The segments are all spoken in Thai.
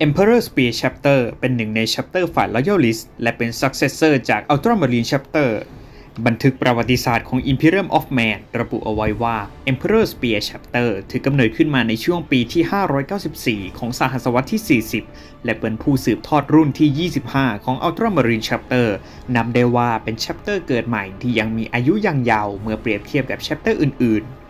Emperor Spear Chapter เป็นหนึ่งใน Chapter ฝ่าย Loyalist และเป็น Successor จาก Ultramarine Chapter บันทึกประวัติศาสตร์ของ Imperium of Man ระบุเอาไว้ว่า Emperor Spear Chapter ถือกำเนิดขึ้นมาในช่วงปีที่ 594 ของสหัสวรรษที่ 40 และเป็นผู้สืบทอดรุ่นที่ 25 ของ Ultramarine Chapter นับได้ว่าเป็น Chapter เกิดใหม่ที่ยังมีอายุยังยาวเมื่อเปรียบเทียบกับ Chapter อื่นๆ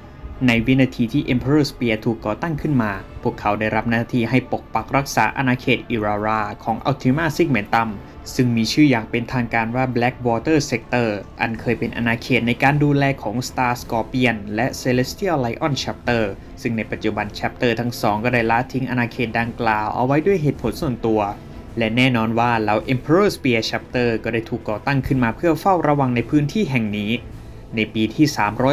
ในวินาทีที่ Emperor Spear ถูกก่อตั้งขึ้นมา พวกเขาได้รับหน้าที่ให้ปกปักรักษาอาณาเขตอิราราของ Ultima Segmentum ซึ่งมีชื่ออย่างเป็นทางการว่า Blackwater Sector อันเคยเป็นอาณาเขตในการดูแลของ Star Scorpion และ Celestial Lion Chapter ซึ่งในปัจจุบัน Chapter ทั้งสองก็ได้ละทิ้งอาณาเขตดังกล่าวเอาไว้ด้วยเหตุผลส่วนตัวและแน่นอนว่าเหล่า Emperor Spear Chapter ก็ได้ถูกก่อตั้งขึ้นมาเพื่อเฝ้าระวังในพื้นที่แห่งนี้ ในปีที่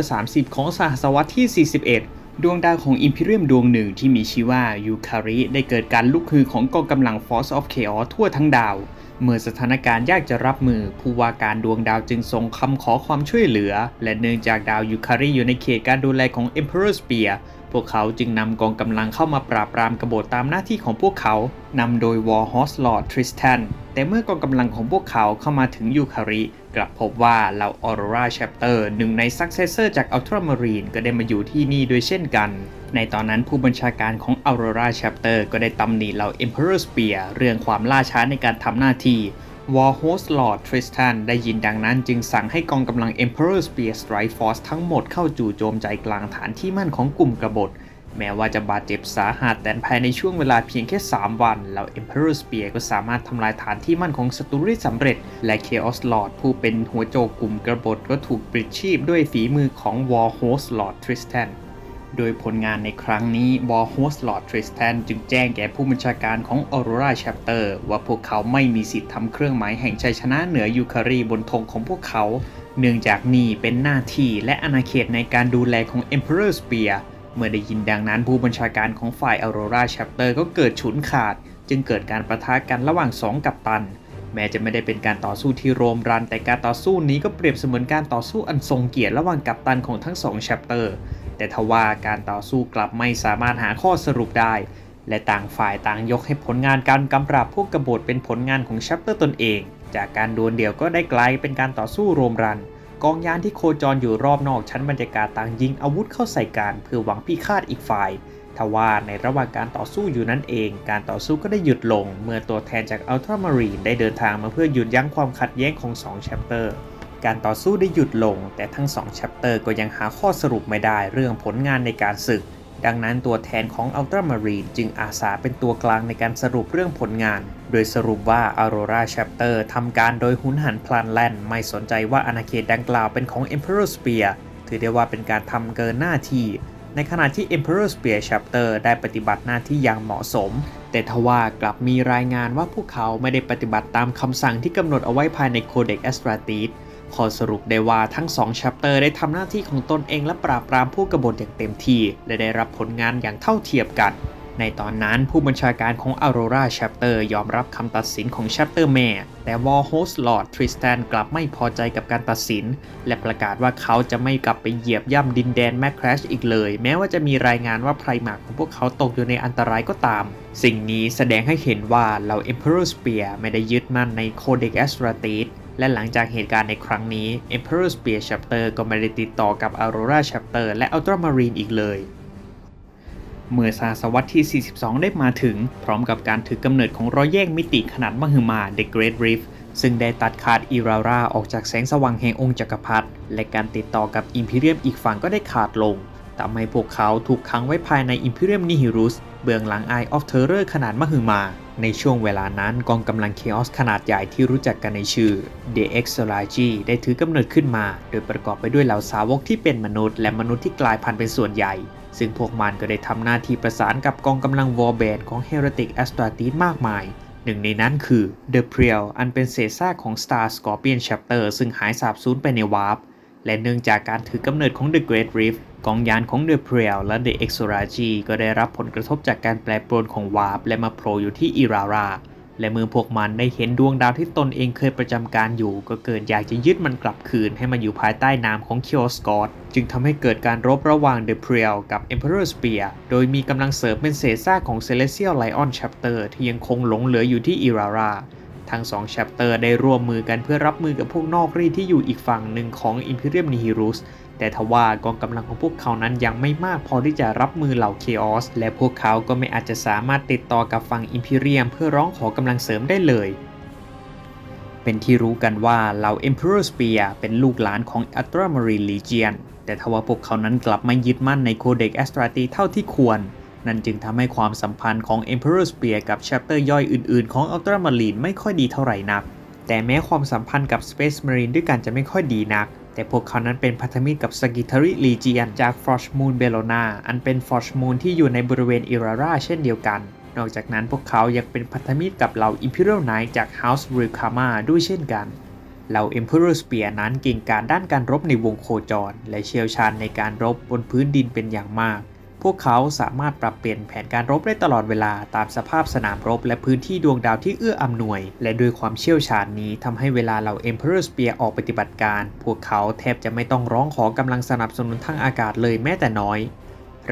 330 ของสหศตวรรษที่ 41 ดวงดาวของอิมพีเรียมดวงหนึ่งที่มีชื่อว่ายูคาริได้เกิดการลุกฮือของกองกำลัง Force of Chaos ทั่วทั้งดาว เมื่อสถานการณ์ยากจะรับมือ ผู้ว่าการดวงดาวจึงส่งคำขอความช่วยเหลือ และเนื่องจากดาวยูคาริอยู่ในเขตการดูแลของ Emperor Spear พวกเขาจึงนำกองกำลังเข้ามาปราบปรามกบฏตามหน้าที่ของพวกเขา นำโดย Warhorse Lord Tristan แต่เมื่อกองกำลังของพวกเขาเข้ามาถึงยูคาริ กลับพบว่าเหล่า Aurora Chapter หนึ่งใน Successor จาก Ultramarine ก็ได้มาอยู่ที่นี่ด้วยเช่นกัน ในตอนนั้นผู้บัญชาการของ Aurora Chapter ก็ได้ตำหนิเหล่า Emperor Spear เรื่องความล่าช้าในการทำหน้าที่ Warhorse Lord Tristan ได้ยินดังนั้นจึงสั่งให้กองกำลัง Emperor Spear Strike Force ทั้งหมดเข้าจู่โจมใจกลางฐานที่มั่นของกลุ่มกบฏ แม้ว่าจะบาดเจ็บสาหัสแต่ภายในช่วงเวลาเพียงแค่ 3 วันเหล่า Emperor Spear ก็สามารถทำลายฐานที่มั่นของศัตรูได้สำเร็จ และ Chaos Lord ผู้เป็นหัวโจกกลุ่มกระบฏก็ถูกปลิดชีพด้วยฝีมือของ Warhorse Lord Tristan โดยผลงานในครั้งนี้ Warhorse Lord Tristan จึงแจ้งแก่ผู้บัญชาการของ Aurora Chapter ว่าพวกเขาไม่มีสิทธิ์ทำเครื่องหมายแห่งชัยชนะเหนือยูคารีบนธงของพวกเขา เนื่องจากนี่เป็นหน้าที่และอาณาเขตในการดูแลของ Emperor Spear เมื่อได้ยินดังนั้นผู้บัญชาการของฝ่าย Aurora Chapter ก็เกิดฉุนขาด จึงเกิดการประทะกันระหว่างสองกัปตัน แม้จะไม่ได้เป็นการต่อสู้ที่โรมรัน แต่การต่อสู้นี้ก็เปรียบเสมือนการต่อสู้อันทรงเกียรติระหว่างกัปตันของทั้งสอง Chapter แต่ทว่าการต่อสู้กลับไม่สามารถหาข้อสรุปได้ และต่างฝ่ายต่างยกให้ผลงานการกำปราบพวกกบฏเป็นผลงานของ Chapter ตนเอง จากการดวลเดี่ยวก็ได้กลายเป็นการต่อสู้โรมรัน กองยานที่โคจรอยู่รอบนอกชั้นบรรยากาศต่างยิงอาวุธเข้าใส่กันเพื่อหวังพิฆาตอีกฝ่ายทว่าในระหว่างการต่อสู้อยู่นั่นเอง การต่อสู้ก็ได้หยุดลง เมื่อตัวแทนจากอัลตรามารีนได้เดินทางมาเพื่อหยุดยั้งความขัดแย้งของ2 Chapter การต่อสู้ได้หยุดลง แต่ทั้ง2 Chapter ก็ยังหาข้อสรุปไม่ได้เรื่องผลงานในการศึก ดังนั้นตัวแทนของ Ultramarine จึงอาสาเป็นตัวกลางในการสรุปเรื่องผลงาน โดยสรุปว่า Aurora Chapter ทำการโดยหุนหันพลันแล่นไม่สนใจว่าอาณาเขตดังกล่าวเป็นของ Emperor Spear ถือได้ว่าเป็นการทำเกินหน้าที่ ในขณะที่ Emperor Spear Chapter ได้ปฏิบัติหน้าที่อย่างเหมาะสม แต่ทว่ากลับมีรายงานว่าพวกเขาไม่ได้ปฏิบัติตามคำสั่งที่กำหนดเอาไว้ภายใน Codex Astratis ขอส พอสรุปได้ว่าทั้งสอง Chapter ได้ทำหน้าที่ของตนเองและปราบปรามผู้กบฏอย่างเต็มที่ และได้รับผลงานอย่างเท่าเทียมกัน ในตอนนั้นผู้บัญชาการของ Aurora Chapter ยอมรับคำตัดสินของ Chapter แม่ แต่ Warhorse Lord Tristan กลับไม่พอใจกับการตัดสิน และประกาศว่าเขาจะไม่กลับไปเหยียบย่ำดินแดนแมคคราชอีกเลย แม้ว่าจะมีรายงานว่าไพรมากของพวกเขาตกอยู่ในอันตรายก็ตาม สิ่งนี้แสดงให้เห็นว่าเหล่า Emperor Spear ไม่ได้ยึดมั่นใน Codex Astratis แและหลังจากเหตุการณ์ในครั้งนี้ Emperor Spear Chapter ก็ไม่ได้ติดต่อกับ Aurora Chapter และ Ultramarine อีกเลย เมื่อศตวรรษที่ 42 ได้มาถึง พร้อมกับการถือกำเนิดของรอยแยกมิติขนาดมหึมา The Great Rift ซึ่งได้ตัดขาดอิราราออกจากแสงสว่างแห่งองค์จักรพรรดิและการติดต่อกับอิมพีเรียมอีกฝั่งก็ได้ขาดลงทำให้พวกเขาถูกขังไว้ภายใน Imperium Nihilus เบื้องหลัง Eye of Terror ขนาดมหึมา ในช่วงเวลานั้นกองกำลัง Chaos ขนาดใหญ่ที่รู้จักกันในชื่อ The e x o l a g i ได้ถือกำเนิดขึ้นมา โดยประกอบไปด้วยเหล่าสาวกที่เป็นมนุษย์และมนุษย์ที่กลายพันธุ์เป็นส่วนใหญ่ ซึ่งพวกมันก็ได้ทำหน้าที่ประสานกับกองกำลัง Warband ของ Heretic Astartes มากมาย หนึ่งในนั้นคือ The p r i e l อันเป็นเศษซากของ Star Scorpion Chapter ซึ่งหายสาบสูญไปในวาร์ปและเนื่องจากการถือกำเนิดของ The Great Rift กองยานของ The p r e l และ The Exoragi ก็ได้รับผลกระทบจากการแปรปรวนของวาร์ปและมาโผล่อยู่ที่อิรารา และเมื่อพวกมันได้เห็นดวงดาวที่ตนเองเคยประจำการอยู่ ก็เกิดอยากจะยึดมันกลับคืนให้มาอยู่ภายใต้นามของ Chaos God จึงทำให้เกิดการรบระหว่าง The p r e l กับ Emperor Spear โดยมีกำลังเสริมเป็นเศษซากของ Celestial Lion Chapter ที่ยังคงหลงเหลืออยู่ที่ Irara ทั้งสองแชปเตอร์ได้ร่วมมือกันเพื่อรับมือกับพวกนอกรีที่อยู่อีกฝั่งหนึ่งของ Imperium Nihilus แต่ทว่ากองกำลังของพวกเขานั้นยังไม่มากพอที่จะรับมือเหล่า Chaos และพวกเขาก็ไม่อาจจะสามารถติดต่อกับฝั่ง Imperium เพื่อร้องขอกำลังเสริมได้เลยเป็นที่รู้กันว่าเหล่า Emperor Spear เป็นลูกหลานของ Ultramarine Legion แต่ทว่าพวกเขานั้นกลับไม่ยึดมั่นในโคเด็กแอสตราตีเท่าที่ควร นั่นจึงทำให้ความสัมพันธ์ของ Emperor Spear กับ Chapter ย่อยอื่นๆ ของ Ultramarine ไม่ค่อยดีเท่าไหร่นัก แต่แม้ความสัมพันธ์กับ Space Marine ด้วยกันจะไม่ค่อยดีนัก แต่พวกเขานั้นเป็นพันธมิตรกับสกิทาริลีเจียนจากฟอร์ชมูนเบโลนาอันเป็นฟอร์ชมูนที่อยู่ในบริเวณอิราราเช่นเดียวกัน นอกจากนั้นพวกเขายังเป็นพันธมิตรกับเหล่าอิมพีเรียลไนท์จากเฮาส์ริคามาด้วยเช่นกันเหล่า Emperor Spear นั้นเก่งกาจด้านการรบในวงโคจร และเชี่ยวชาญในการรบบนพื้นดินเป็นอย่างมาก พวกเขาสามารถปรับเปลี่ยนแผนการรบได้ตลอดเวลาตามสภาพสนามรบ และพื้นที่ดวงดาวที่เอื้ออำนวย และด้วยความเชี่ยวชาญนี้ทำให้เวลาเหล่า Emperor Spear ออกปฏิบัติการ พวกเขาแทบจะไม่ต้องร้องขอกำลังสนับสนุนทางอากาศเลยแม้แต่น้อย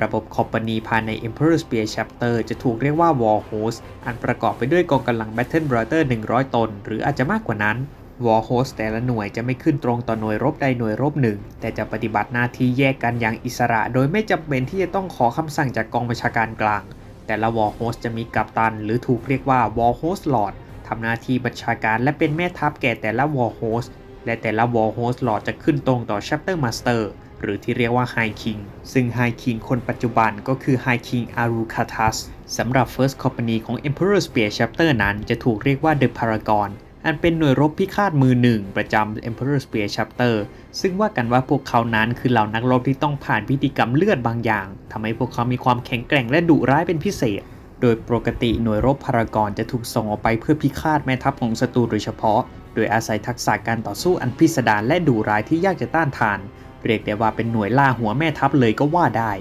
ระบบคอมพานีภายใน Emperor Spear Chapter จะถูกเรียกว่า War Host อันประกอบไปด้วยกองกำลัง Battle Brother 100 ตน หรืออาจจะมากกว่านั้น War Host แต่ละหน่วยจะไม่ขึ้นตรงต่อหน่วยรบใดหน่วยรบหนึ่ง แต่จะปฏิบัติหน้าที่แยกกันอย่างอิสระ โดยไม่จำเป็นที่จะต้องขอคำสั่งจากกองบัญชาการกลาง แต่ละ War Host จะมีกัปตัน หรือถูกเรียกว่า War Host Lord ทำหน้าที่บัญชาการและเป็นแม่ทัพแก่แต่ละ War Host และแต่ละ War Host Lord จะขึ้นตรงต่อ Chapter Master หรือที่เรียกว่า High King ซึ่ง High King คนปัจจุบันก็คือ High King Arukatas สำหรับ First Company ของ Emperor Spear Chapter นั้นจะถูกเรียกว่า The Paragon อันเป็นหน่วยรบพิฆาตมือหนึ่งประจำ Emperor Spear Chapter ซึ่งว่ากันว่าพวกเขานั้นคือเหล่านักรบที่ต้องผ่านพิธีกรรมเลือดบางอย่างทำให้พวกเขามีความแข็งแกร่งและดุร้ายเป็นพิเศษ โดยปกติหน่วยรบพารากอนจะถูกส่งออกไปเพื่อพิฆาตแม่ทัพของศัตรูโดยเฉพาะ โดยอาศัยทักษะการต่อสู้อันพิสดารและดุร้ายที่ยากจะต้านทาน เรียกได้ว่าเป็นหน่วยล่าหัวแม่ทัพเลยก็ว่าได้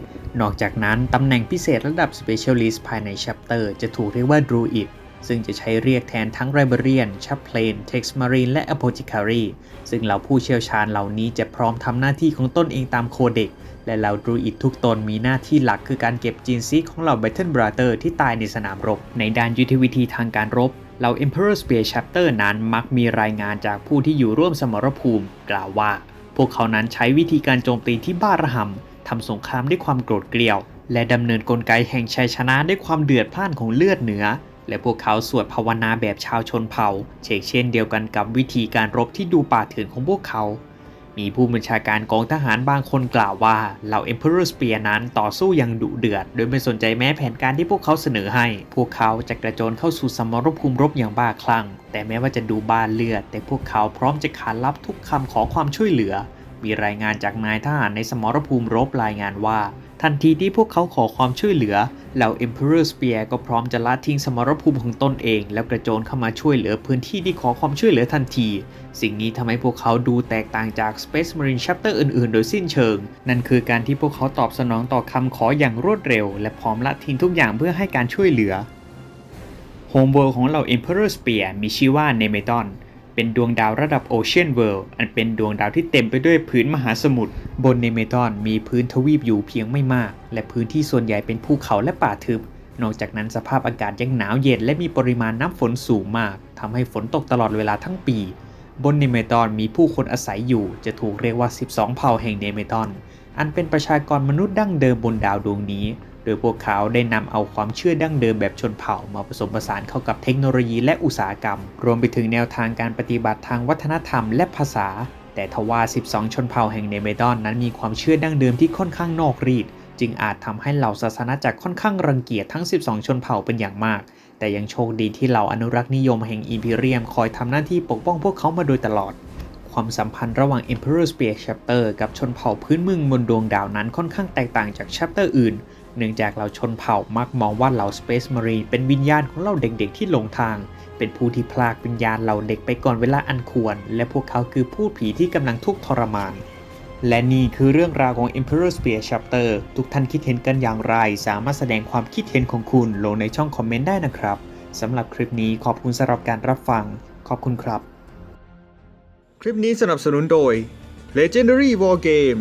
นอกจากนั้นตำแหน่งพิเศษระดับ Specialist ภายใน Chapter จะถูกเรียกว่า Druid ซึ่งจะใช้เรียกแทนทั้ง r i b a r i a n c h a p l a i n Tex Marine และ Apothecary ซึ่งเหล่าผู้เชี่ยวชาญเหล่านี้จะพร้อมทำหน้าที่ของตนเองตามโคเด็ก และเหล่าดรูอิดทุกตนมีหน้าที่หลักคือการเก็บจีนซีของเหล่า Battle Brother ที่ตายในสนามรบ ในด้านยุทธวิธีทางการรบเหล่า Emperor Spear Chapter นั้นมักมีรายงานจากผู้ที่อยู่ร่วมสมรภูมิ กล่าวว่า พวกเขานั้นใช้วิธีการโจมตีที่บ้าระห่ำทำสงครามด้วยความโกรธเกลียว และดำเนินกลไกแห่งชัยชนะด้วยความเดือดพล่านของเลือดเหนือ และพวกเขาสวดภาวนาแบบชาวชนเผ่าเชกเช่นเดียวกันกับวิธีการรบที่ดูป่าเถื่อนของพวกเขา มีผู้บัญชาการกองทหารบางคนกล่าวว่าเหล่า Emperor Spear นั้นต่อสู้อย่างดุเดือด โดยไม่สนใจแม้แผนการที่พวกเขาเสนอให้ พวกเขาจะกระโจนเข้าสู่สมรภูมิรบอย่างบ้าคลั่ง แต่แม้ว่าจะดูบ้าเลือด แต่พวกเขาพร้อมจะขานรับทุกคำขอความช่วยเหลือ มีรายงานจากนายทหารในสมรภูมิรบรายงานว่า ทันทีที่พวกเขาขอความช่วยเหลือ เหล่า Emperor Spear ก็พร้อมจะละทิ้งสมรภูมิของตนเอง แล้วกระโจนเข้ามาช่วยเหลือพื้นที่ที่ขอความช่วยเหลือทันที สิ่งนี้ทำให้พวกเขาดูแตกต่างจาก Space Marine Chapter อื่นๆ โดยสิ้นเชิง นั่นคือการที่พวกเขาตอบสนองต่อคำขออย่างรวดเร็ว และพร้อมละทิ้งทุกอย่างเพื่อให้การช่วยเหลือโฮมเวิลด์ของเหล่า Emperor Spear มีชื่อว่า Nemeton เป็นดวงดาวระดับ Ocean World อันเป็นดวงดาวที่เต็มไปด้วยพื้นมหาสมุทรบนเนเมตอนมีพื้นทวีปอยู่เพียงไม่มาก และพื้นที่ส่วนใหญ่เป็นภูเขาและป่าทึบ นอกจากนั้นสภาพอากาศยังหนาวเย็นและมีปริมาณน้ำฝนสูงมากทำให้ฝนตกตลอดเวลาทั้งปี บนเนเมตอนมีผู้คนอาศัยอยู่ จะถูกเรียกว่า 12 เผ่าแห่งเนเมตอนอันเป็นประชากรมนุษย์ดั้งเดิมบนดาวดวงนี้ ดยพวกเขาได้นำเอาความเชื่อดั้งเดิมแบบชนเผ่ามาผสมผสานเข้ากับเทคโนโลยีและอุตสาหกรรม รวมไปถึงแนวทางการปฏิบัติทางวัฒนธรรมและภาษา แต่ทว่า 12 ชนเผ่าแห่งเนเมดอนนั้นมีความเชื่อดั้งเดิมที่ค่อนข้างนอกรีด จึงอาจทำให้เหล่าศาสนาจักรค่อนข้างรังเกียจทั้ง 12 ชนเผ่าเป็นอย่างมาก แต่ยังโชคดีที่เหล่าอนุรักษ์นิยมแห่งอิมพีเรียมคอยทำหน้าที่ปกป้องพวกเขามาโดยตลอดความสัมพันธ์ระหว่าง Emperor Spear Chapter กับชนเผ่าพื้นเมืองบนดวงดาวนั้นค่อนข้างแตกต่างจาก Chapter อื่น เนื่องจากเหล่าชนเผ่ามักมองว่าเหล่า Space Marine เป็นวิญญาณของเหล่าเด็กๆที่หลงทาง เป็นผู้ที่พลากวิญญาณเหล่าเด็กไปก่อนเวลาอันควร และพวกเขาคือผู้ผีที่กำลังทุกข์ทรมาน และนี่คือเรื่องราวของ Emperor Spear Chapter ทุกท่านคิดเห็นกันอย่างไร สามารถแสดงความคิดเห็นของคุณลงในช่องคอมเมนต์ได้นะครับสำหรับคลิปนี้ขอบคุณสำหรับการรับฟัง ขอบคุณครับ คลิปนี้สนับสนุนโดย Legendary War Game